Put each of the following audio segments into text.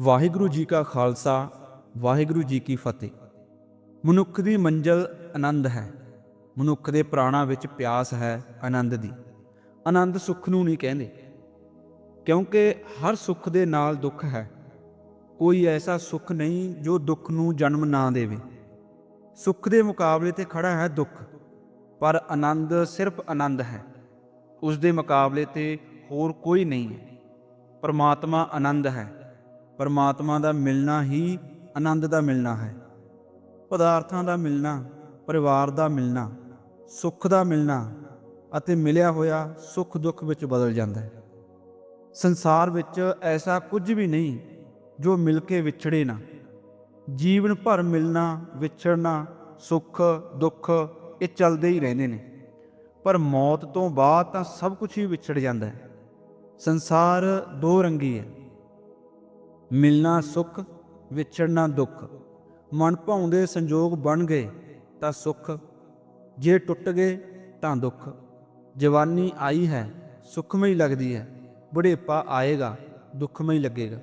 ਵਾਹਿਗੁਰੂ ਜੀ ਕਾ ਖਾਲਸਾ, ਵਾਹਿਗੁਰੂ ਜੀ ਕੀ ਫਤਿਹ। ਮਨੁੱਖ ਦੀ ਮੰਜ਼ਲ ਆਨੰਦ ਹੈ। ਮਨੁੱਖ ਦੇ ਪ੍ਰਾਣਾਂ ਵਿੱਚ ਪਿਆਸ ਹੈ ਆਨੰਦ ਦੀ। ਆਨੰਦ ਸੁੱਖ ਨੂੰ ਨਹੀਂ ਕਹਿੰਦੇ। ਕਿਉਂਕਿ ਹਰ ਸੁੱਖ ਦੇ ਨਾਲ ਦੁੱਖ ਹੈ। ਕੋਈ ਐਸਾ ਸੁੱਖ ਨਹੀਂ ਜੋ ਦੁੱਖ ਨੂੰ ਜਨਮ ਨਾ ਦੇਵੇ। ਸੁੱਖ ਦੇ ਮੁਕਾਬਲੇ ਤੇ ਖੜਾ ਹੈ ਦੁੱਖ। ਪਰ ਆਨੰਦ ਸਿਰਫ ਆਨੰਦ ਹੈ। ਉਸ ਦੇ ਮੁਕਾਬਲੇ ਤੇ ਹੋਰ ਕੋਈ ਨਹੀਂ ਹੈ। ਪਰਮਾਤਮਾ ਆਨੰਦ ਹੈ। ਪਰਮਾਤਮਾ ਦਾ ਮਿਲਣਾ ਹੀ ਆਨੰਦ ਦਾ ਮਿਲਣਾ ਹੈ। ਪਦਾਰਥਾਂ ਦਾ ਮਿਲਣਾ, ਪਰਿਵਾਰ ਦਾ ਮਿਲਣਾ, ਸੁੱਖ ਦਾ ਮਿਲਣਾ ਅਤੇ ਮਿਲਿਆ ਹੋਇਆ ਸੁੱਖ ਦੁੱਖ ਵਿੱਚ ਬਦਲ ਜਾਂਦਾ ਹੈ। ਸੰਸਾਰ ਵਿੱਚ ਐਸਾ ਕੁਝ ਵੀ ਨਹੀਂ ਜੋ ਮਿਲ ਕੇ ਵਿਛੜੇ ਨਾ। ਜੀਵਨ ਭਰ ਮਿਲਣਾ, ਵਿਛੜਨਾ, ਸੁੱਖ, ਦੁੱਖ ਇਹ ਚੱਲਦੇ ਹੀ ਰਹਿੰਦੇ ਨੇ। ਪਰ ਮੌਤ ਤੋਂ ਬਾਅਦ ਤਾਂ ਸਭ ਕੁਝ ਹੀ ਵਿਛੜ ਜਾਂਦਾ ਹੈ। ਸੰਸਾਰ ਦੋ ਰੰਗੀ ਹੈ। ਮਿਲਣਾ ਸੁੱਖ, ਵਿਛੜਨਾ ਦੁੱਖ। ਮਨ ਭਾਉਂਦੇ ਸੰਜੋਗ ਬਣ ਗਏ ਤਾਂ ਸੁੱਖ। ਜੇ ਟੁੱਟ ਗਏ ਤਾਂ ਦੁੱਖ। ਜਵਾਨੀ ਆਈ ਹੈ, ਸੁਖਮਈ ਲੱਗਦੀ ਹੈ। ਬੁਢੇਪਾ ਆਏਗਾ, ਦੁੱਖਮਈ ਲੱਗੇਗਾ।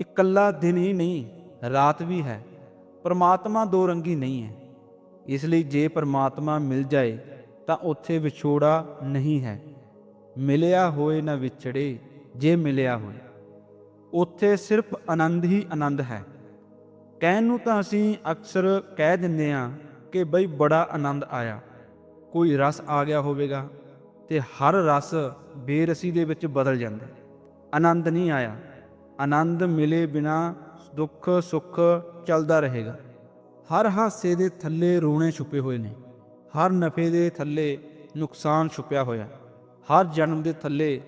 ਇਕੱਲਾ ਦਿਨ ਹੀ ਨਹੀਂ, ਰਾਤ ਵੀ ਹੈ। ਪਰਮਾਤਮਾ ਦੋ ਰੰਗੀ ਨਹੀਂ ਹੈ। ਇਸ ਲਈ ਜੇ ਪਰਮਾਤਮਾ ਮਿਲ ਜਾਏ ਤਾਂ ਉੱਥੇ ਵਿਛੋੜਾ ਨਹੀਂ ਹੈ। ਮਿਲਿਆ ਹੋਏ ਨਾ ਵਿਛੜੇ, ਜੇ ਮਿਲਿਆ ਹੋਏ। ਉੱਥੇ ਸਿਰਫ ਆਨੰਦ ਹੀ ਆਨੰਦ ਹੈ। ਕਹਿਣ ਨੂੰ ਤਾਂ ਅਸੀਂ ਅਕਸਰ ਕਹਿ ਦਿੰਦੇ ਆ ਕਿ ਬਈ ਬੜਾ ਆਨੰਦ ਆਇਆ। ਕੋਈ ਰਸ ਆ ਗਿਆ ਹੋਵੇਗਾ ਤੇ ਹਰ ਰਸ ਬੇਰਸੀ ਦੇ ਵਿੱਚ ਬਦਲ ਜਾਂਦਾ ਆਨੰਦ ਨਹੀਂ ਆਇਆ। ਆਨੰਦ ਮਿਲੇ ਬਿਨਾ ਦੁੱਖ ਸੁੱਖ ਚੱਲਦਾ ਰਹੇਗਾ। ਹਰ ਹਾਸੇ ਦੇ ਥੱਲੇ ਰੋਣੇ ਛੁਪੇ ਹੋਏ ਨੇ। ਹਰ ਨਫੇ ਦੇ ਥੱਲੇ ਨੁਕਸਾਨ ਛੁਪਿਆ ਹੋਇਆ। ਹਰ ਜਨਮ ਦੇ ਥੱਲੇ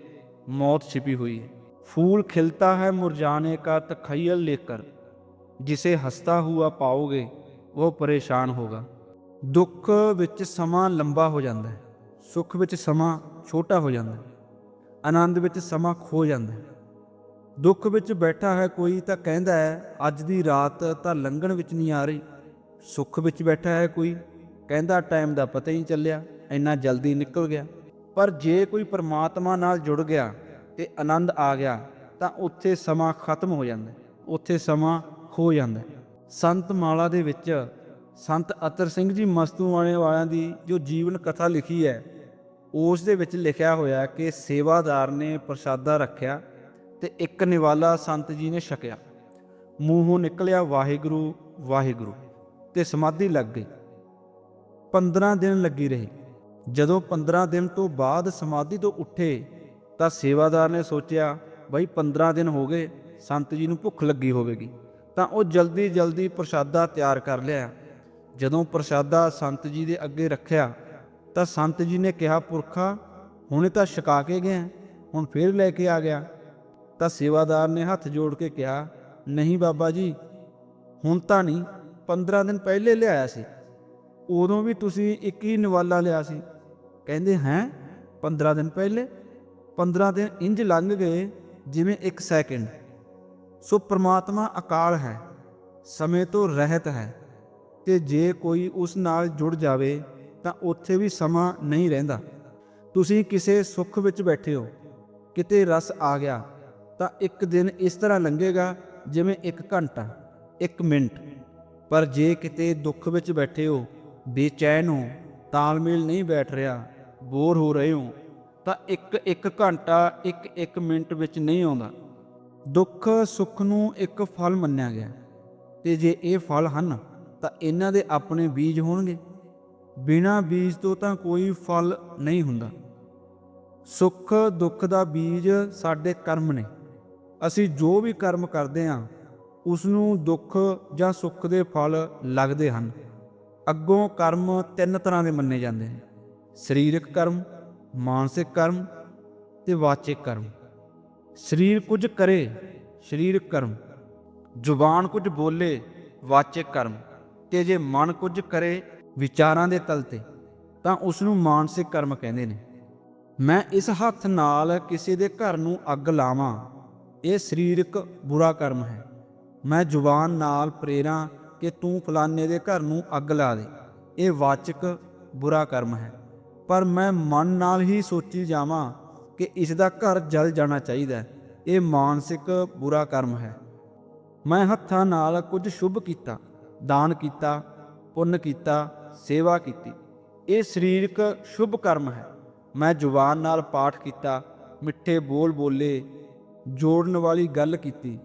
ਮੌਤ ਛਿਪੀ ਹੋਈ ਹੈ। फूल खिलता है मुरझाने का तखयल लेकर जिसे हंसता हुआ पाओगे वो परेशान होगा ਦੁੱਖ ਵਿੱਚ ਸਮਾਂ ਲੰਬਾ ਹੋ ਜਾਂਦਾ ਹੈ ਸੁੱਖ ਵਿੱਚ ਸਮਾਂ ਛੋਟਾ ਹੋ ਜਾਂਦਾ ਹੈ ਆਨੰਦ ਵਿੱਚ ਸਮਾਂ ਖੋ ਜਾਂਦਾ ਹੈ ਦੁੱਖ ਵਿੱਚ ਬੈਠਾ ਹੈ ਕੋਈ ਤਾਂ ਕਹਿੰਦਾ ਹੈ ਅੱਜ ਦੀ ਰਾਤ ਤਾਂ ਲੰਘਣ ਵਿੱਚ ਨਹੀਂ ਆ ਰਹੀ ਸੁੱਖ ਵਿੱਚ ਬੈਠਾ ਹੈ ਕੋਈ ਕਹਿੰਦਾ ਟਾਈਮ ਦਾ ਪਤਾ ਹੀ ਨਹੀਂ ਚੱਲਿਆ ਇੰਨਾ ਜਲਦੀ ਨਿਕਲ ਗਿਆ ਪਰ ਜੇ ਕੋਈ ਪਰਮਾਤਮਾ ਨਾਲ ਜੁੜ ਗਿਆ ਤੇ ਆਨੰਦ ਆ ਗਿਆ, ਤਾਂ ਉੱਥੇ ਸਮਾਂ ਖਤਮ ਹੋ ਜਾਂਦਾ ਉੱਥੇ ਸਮਾਂ ਖੋ ਜਾਂਦਾ ਹੈ। ਸੰਤ ਮਾਲਾ ਦੇ ਵਿੱਚ ਸੰਤ ਅਤਰ ਸਿੰਘ ਜੀ ਮਸਤੂ ਵਾਲੇ ਵਾਲਿਆਂ ਦੀ ਜੋ ਜੀਵਨ ਕਥਾ ਲਿਖੀ ਹੈ, ਉਸ ਦੇ ਵਿੱਚ ਲਿਖਿਆ ਹੋਇਆ ਕਿ ਸੇਵਾਦਾਰ ਨੇ ਪ੍ਰਸ਼ਾਦਾ ਰੱਖਿਆ ਤੇ ਇੱਕ ਨਿਵਾਲਾ ਸੰਤ ਜੀ ਨੇ ਛਕਿਆ। ਮੂੰਹੋਂ ਨਿਕਲਿਆ, ਵਾਹਿਗੁਰੂ ਵਾਹਿਗੁਰੂ। ਤੇ ਸਮਾਧੀ ਲੱਗ ਗਈ। 15 ਦਿਨ ਲੱਗੀ ਰਹੀ। ਜਦੋਂ 15 ਦਿਨ ਤੋਂ ਬਾਅਦ ਸਮਾਧੀ ਤੋਂ ਉੱਠੇ ਤਾਂ ਸੇਵਾਦਾਰ ਨੇ ਸੋਚਿਆ, ਬਈ 15 ਦਿਨ ਹੋ ਗਏ, ਸੰਤ ਜੀ ਨੂੰ ਭੁੱਖ ਲੱਗੀ ਹੋਵੇਗੀ। ਤਾਂ ਉਹ ਜਲਦੀ ਜਲਦੀ ਪ੍ਰਸ਼ਾਦਾ ਤਿਆਰ ਕਰ ਲਿਆ। ਜਦੋਂ ਪ੍ਰਸ਼ਾਦਾ ਸੰਤ ਜੀ ਦੇ ਅੱਗੇ ਰੱਖਿਆ, ਤਾਂ ਸੰਤ ਜੀ ਨੇ ਕਿਹਾ, ਪੁਰਖਾ, ਹੁਣੇ ਤਾਂ ਛਕਾ ਕੇ ਗਿਆ ਹੁਣ ਫੇਰ ਲੈ ਕੇ ਆ ਗਿਆ। ਤਾਂ ਸੇਵਾਦਾਰ ਨੇ ਹੱਥ ਜੋੜ ਕੇ ਕਿਹਾ, ਨਹੀਂ ਬਾਬਾ ਜੀ, ਹੁਣ ਤਾਂ ਨਹੀਂ 15 ਦਿਨ ਪਹਿਲੇ ਲਿਆਇਆ ਸੀ। ਉਦੋਂ ਵੀ ਤੁਸੀਂ ਇੱਕ ਹੀ ਨਿਵਾਲਾ ਲਿਆ ਸੀ। ਕਹਿੰਦੇ, ਹੈ 15 ਦਿਨ ਪਹਿਲੇ? 15 ਦਿਨ ਇੰਜ ਲੰਘ ਗਏ ਜਿਵੇਂ ਇੱਕ ਸੈਕਿੰਡ। ਸੋ ਪ੍ਰਮਾਤਮਾ ਅਕਾਲ ਹੈ, ਸਮੇਂ ਤੋਂ ਰਹਿਤ ਹੈ ਤੇ ਜੇ ਕੋਈ ਉਸ ਨਾਲ ਜੁੜ ਜਾਵੇ ਤਾਂ ਉੱਥੇ ਵੀ ਸਮਾਂ ਨਹੀਂ ਰਹਿੰਦਾ। ਤੁਸੀਂ ਕਿਸੇ ਸੁੱਖ ਵਿੱਚ ਬੈਠੇ ਹੋ, ਕਿਤੇ ਰਸ ਆ ਗਿਆ ਤਾਂ ਇੱਕ ਦਿਨ ਇਸ ਤਰ੍ਹਾਂ ਲੰਘੇਗਾ ਜਿਵੇਂ ਇੱਕ ਘੰਟਾ, ਇੱਕ ਮਿੰਟ। ਪਰ ਜੇ ਕਿਤੇ ਦੁੱਖ ਵਿੱਚ ਬੈਠੇ ਹੋ, ਬੇਚੈਨ ਹੋ, ਤਾਲਮੇਲ ਨਹੀਂ ਬੈਠ ਰਿਹਾ, ਬੋਰ ਹੋ ਰਹੇ ਹੋ ਤਾਂ ਇੱਕ ਇੱਕ ਘੰਟਾ, ਇੱਕ ਇੱਕ ਮਿੰਟ ਵਿੱਚ ਨਹੀਂ ਆਉਂਦਾ। ਦੁੱਖ ਸੁੱਖ ਨੂੰ ਇੱਕ ਫਲ ਮੰਨਿਆ ਗਿਆ। ਤੇ ਜੇ ਇਹ ਫਲ ਹਨ, ਤਾਂ ਇਹਨਾਂ ਦੇ ਆਪਣੇ ਬੀਜ ਹੋਣਗੇ। ਬਿਨਾਂ ਬੀਜ ਤੋਂ ਤਾਂ ਕੋਈ ਫਲ ਨਹੀਂ ਹੁੰਦਾ। ਸੁੱਖ ਦੁੱਖ ਦਾ ਬੀਜ ਸਾਡੇ ਕਰਮ ਨੇ। ਅਸੀਂ ਜੋ ਵੀ ਕਰਮ ਕਰਦੇ ਹਾਂ, ਉਸ ਨੂੰ ਦੁੱਖ ਜਾਂ ਸੁੱਖ ਦੇ ਫਲ ਲੱਗਦੇ ਹਨ। ਅੱਗੋਂ ਕਰਮ ਤਿੰਨ ਤਰ੍ਹਾਂ ਦੇ ਮੰਨੇ ਜਾਂਦੇ ਨੇ। ਸਰੀਰਕ ਕਰਮ ਮਾਨਸਿਕ ਕਰਮ ਤੇ ਵਾਚਿਕ ਕਰਮ। ਸਰੀਰ ਕੁਝ ਕਰੇ ਸਰੀਰਕ ਕਰਮ। ਜ਼ੁਬਾਨ ਕੁਝ ਬੋਲੇ, ਵਾਚਿਕ ਕਰਮ। ਤੇ ਜੇ ਮਨ ਕੁਝ ਕਰੇ ਵਿਚਾਰਾਂ ਦੇ ਤਲ ਤੇ, ਤਾਂ ਉਸ ਨੂੰ ਮਾਨਸਿਕ ਕਰਮ ਕਹਿੰਦੇ ਨੇ। ਮੈਂ ਇਸ ਹੱਥ ਨਾਲ ਕਿਸੇ ਦੇ ਘਰ ਨੂੰ ਅੱਗ ਲਾਵਾਂ। ਇਹ ਸਰੀਰਕ ਬੁਰਾ ਕਰਮ ਹੈ। ਮੈਂ ਜ਼ੁਬਾਨ ਨਾਲ ਪ੍ਰੇਰਾਂ ਕਿ ਤੂੰ ਫਲਾਣੇ ਦੇ ਘਰ ਨੂੰ ਅੱਗ ਲਾ ਦੇ। ਇਹ ਵਾਚਕ ਬੁਰਾ ਕਰਮ ਹੈ। ਪਰ ਮੈਂ ਮਨ ਨਾਲ ਹੀ ਸੋਚੀ ਜਾਵਾਂ ਕਿ ਇਸ ਦਾ ਘਰ ਜਲ ਜਾਣਾ ਚਾਹੀਦਾ ਹੈ। ਇਹ ਮਾਨਸਿਕ ਬੁਰਾ ਕਰਮ ਹੈ। ਮੈਂ ਹੱਥਾਂ ਨਾਲ ਕੁਝ ਸ਼ੁਭ ਕੀਤਾ, ਦਾਨ ਕੀਤਾ, ਪੁੰਨ ਕੀਤਾ, ਸੇਵਾ ਕੀਤੀ। ਇਹ ਸਰੀਰਕ ਸ਼ੁਭ ਕਰਮ ਹੈ। ਮੈਂ ਜ਼ੁਬਾਨ ਨਾਲ ਪਾਠ ਕੀਤਾ, ਮਿੱਠੇ ਬੋਲ ਬੋਲੇ, ਜੋੜਨ ਵਾਲੀ ਗੱਲ ਕੀਤੀ।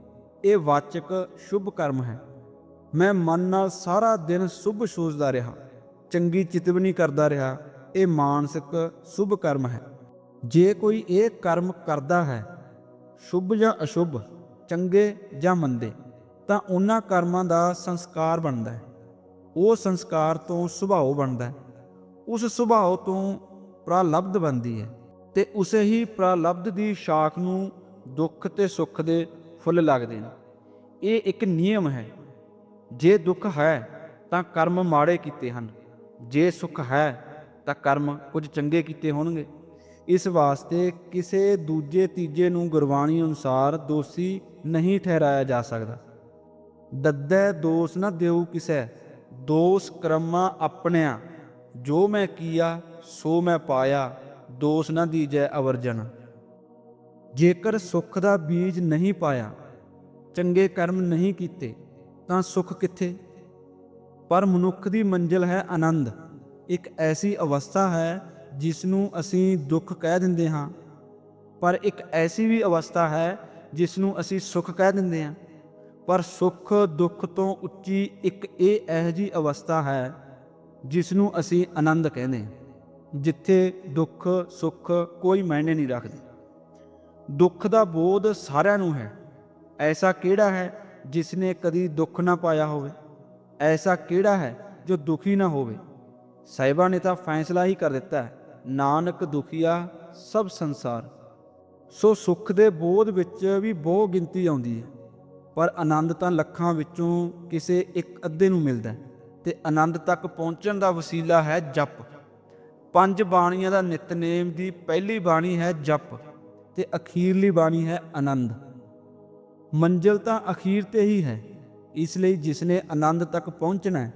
ਇਹ ਵਾਚਕ ਸ਼ੁਭ ਕਰਮ ਹੈ। ਮੈਂ ਮਨ ਨਾਲ ਸਾਰਾ ਦਿਨ ਸ਼ੁਭ ਸੋਚਦਾ ਰਿਹਾ, ਚੰਗੀ ਚਿਤਵਨੀ ਕਰਦਾ ਰਿਹਾ ਇਹ ਮਾਨਸਿਕ ਸ਼ੁਭ ਕਰਮ ਹੈ। ਜੇ ਕੋਈ ਇਹ ਕਰਮ ਕਰਦਾ ਹੈ, ਸ਼ੁਭ ਜਾਂ ਅਸ਼ੁਭ, ਚੰਗੇ ਜਾਂ ਮੰਦੇ, ਤਾਂ ਉਹਨਾਂ ਕਰਮਾਂ ਦਾ ਸੰਸਕਾਰ ਬਣਦਾ ਹੈ। ਉਹ ਸੰਸਕਾਰ ਤੋਂ ਸੁਭਾਅ ਬਣਦਾ ਹੈ। ਉਸ ਸੁਭਾਅ ਤੋਂ ਪ੍ਰਲਬਧ ਬਣਦੀ ਹੈ ਤੇ ਉਸੇ ਹੀ ਪ੍ਰਲਬਧ ਦੀ ਸ਼ਾਖ ਨੂੰ ਦੁੱਖ ਤੇ ਸੁੱਖ ਦੇ ਫੁੱਲ ਲੱਗਦੇ ਨੇ। ਇਹ ਇੱਕ ਨਿਯਮ ਹੈ। ਜੇ ਦੁੱਖ ਹੈ, ਤਾਂ ਕਰਮ ਮਾੜੇ ਕੀਤੇ ਹਨ। ਜੇ ਸੁੱਖ ਹੈ ਤਾਂ ਕਰਮ ਕੁਝ ਚੰਗੇ ਕੀਤੇ ਹੋਣਗੇ। ਇਸ ਵਾਸਤੇ ਕਿਸੇ ਦੂਜੇ ਤੀਜੇ ਨੂੰ ਗੁਰਬਾਣੀ ਅਨੁਸਾਰ ਦੋਸ਼ੀ ਨਹੀਂ ਠਹਿਰਾਇਆ ਜਾ ਸਕਦਾ। ਦੱਦੈ ਦੋਸ ਨਾ ਦੇਉ ਕਿਸੈ। ਦੋਸ ਕਰਮਾਂ ਆਪਣਿਆ। ਜੋ ਮੈਂ ਕੀਆ, ਸੋ ਮੈਂ ਪਾਇਆ। ਦੋਸ ਨਾ ਦੀਜੈ ਅਵਰਜਨ। ਜੇਕਰ ਸੁੱਖ ਦਾ ਬੀਜ ਨਹੀਂ ਪਾਇਆ, ਚੰਗੇ ਕਰਮ ਨਹੀਂ ਕੀਤੇ, ਤਾਂ ਸੁੱਖ ਕਿੱਥੇ? ਪਰ ਮਨੁੱਖ ਦੀ ਮੰਜ਼ਿਲ ਹੈ ਆਨੰਦ। ਇੱਕ ਐਸੀ ਅਵਸਥਾ ਹੈ ਜਿਸ ਨੂੰ ਅਸੀਂ ਦੁੱਖ ਕਹਿ ਦਿੰਦੇ ਹਾਂ। ਪਰ ਇੱਕ ਐਸੀ ਵੀ ਅਵਸਥਾ ਹੈ ਜਿਸ ਨੂੰ ਅਸੀਂ ਸੁੱਖ ਕਹਿ ਦਿੰਦੇ ਹਾਂ। ਪਰ ਸੁੱਖ ਦੁੱਖ ਤੋਂ ਉੱਚੀ ਇੱਕ ਇਹ ਇਹੋ ਜਿਹੀ ਅਵਸਥਾ ਹੈ ਜਿਸ ਨੂੰ ਅਸੀਂ ਆਨੰਦ ਕਹਿੰਦੇ ਹਾਂ, ਜਿੱਥੇ ਦੁੱਖ, ਸੁੱਖ ਕੋਈ ਮਾਇਨੇ ਨਹੀਂ ਰੱਖਦੇ। ਦੁੱਖ ਦਾ ਬੋਧ ਸਾਰਿਆਂ ਨੂੰ ਹੈ। ਐਸਾ ਕਿਹੜਾ ਹੈ ਜਿਸ ਨੇ ਕਦੀ ਦੁੱਖ ਨਾ ਪਾਇਆ ਹੋਵੇ? ਐਸਾ ਕਿਹੜਾ ਹੈ ਜੋ ਦੁਖੀ ਨਾ ਹੋਵੇ? ਸਾਹਿਬਾਂ ਨੇ ਤਾਂ ਫੈਸਲਾ ਹੀ ਕਰ ਦਿੱਤਾ ਹੈ ਨਾਨਕ ਦੁਖੀਆ ਸਭ ਸੰਸਾਰ ਸੋ ਸੁੱਖ ਦੇ ਬੋਧ ਵਿੱਚ ਵੀ ਬਹੁ ਗਿਣਤੀ ਆਉਂਦੀ ਹੈ ਪਰ ਆਨੰਦ ਤਾਂ ਲੱਖਾਂ ਵਿੱਚੋਂ ਕਿਸੇ ਇੱਕ ਅੱਧੇ ਨੂੰ ਮਿਲਦਾ ਹੈ ਤੇ ਆਨੰਦ ਤੱਕ ਪਹੁੰਚਣ ਦਾ ਵਸੀਲਾ ਹੈ ਜਪ ਪੰਜ ਬਾਣੀਆਂ ਦਾ ਨਿਤਨੇਮ ਦੀ ਪਹਿਲੀ ਬਾਣੀ ਹੈ ਜਪ ਤੇ ਅਖੀਰਲੀ ਬਾਣੀ ਹੈ ਆਨੰਦ ਮੰਜ਼ਿਲ ਤਾਂ ਅਖੀਰ ਤੇ ਹੀ ਹੈ ਇਸ ਲਈ ਜਿਸ ਨੇ ਆਨੰਦ ਤੱਕ ਪਹੁੰਚਣਾ ਹੈ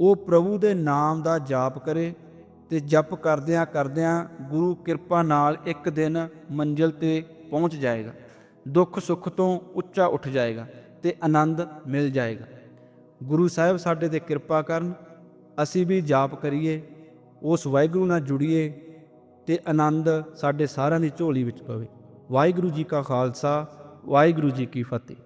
ਉਹ ਪ੍ਰਭੂ ਦੇ ਨਾਮ ਦਾ ਜਾਪ ਕਰੇ ਤੇ ਜਪ ਕਰਦਿਆਂ ਕਰਦਿਆਂ ਗੁਰੂ ਕਿਰਪਾ ਨਾਲ ਇੱਕ ਦਿਨ ਮੰਜ਼ਿਲ ਤੇ ਪਹੁੰਚ ਜਾਏਗਾ। ਦੁੱਖ ਸੁੱਖ ਤੋਂ ਉੱਚਾ ਉੱਠ ਜਾਏਗਾ ਤੇ ਆਨੰਦ ਮਿਲ ਜਾਏਗਾ। ਗੁਰੂ ਸਾਹਿਬ ਸਾਡੇ ਤੇ ਕਿਰਪਾ ਕਰਨ, ਅਸੀਂ ਵੀ ਜਾਪ ਕਰੀਏ, ਉਸ ਵਾਹਿਗੁਰੂ ਨਾਲ ਜੁੜੀਏ ਤੇ ਆਨੰਦ ਸਾਡੇ ਸਾਰਿਆਂ ਦੀ ਝੋਲੀ ਵਿੱਚ ਪਵੇ। ਵਾਹਿਗੁਰੂ ਜੀ ਕਾ ਖਾਲਸਾ, ਵਾਹਿਗੁਰੂ ਜੀ ਕੀ ਫਤਿਹ।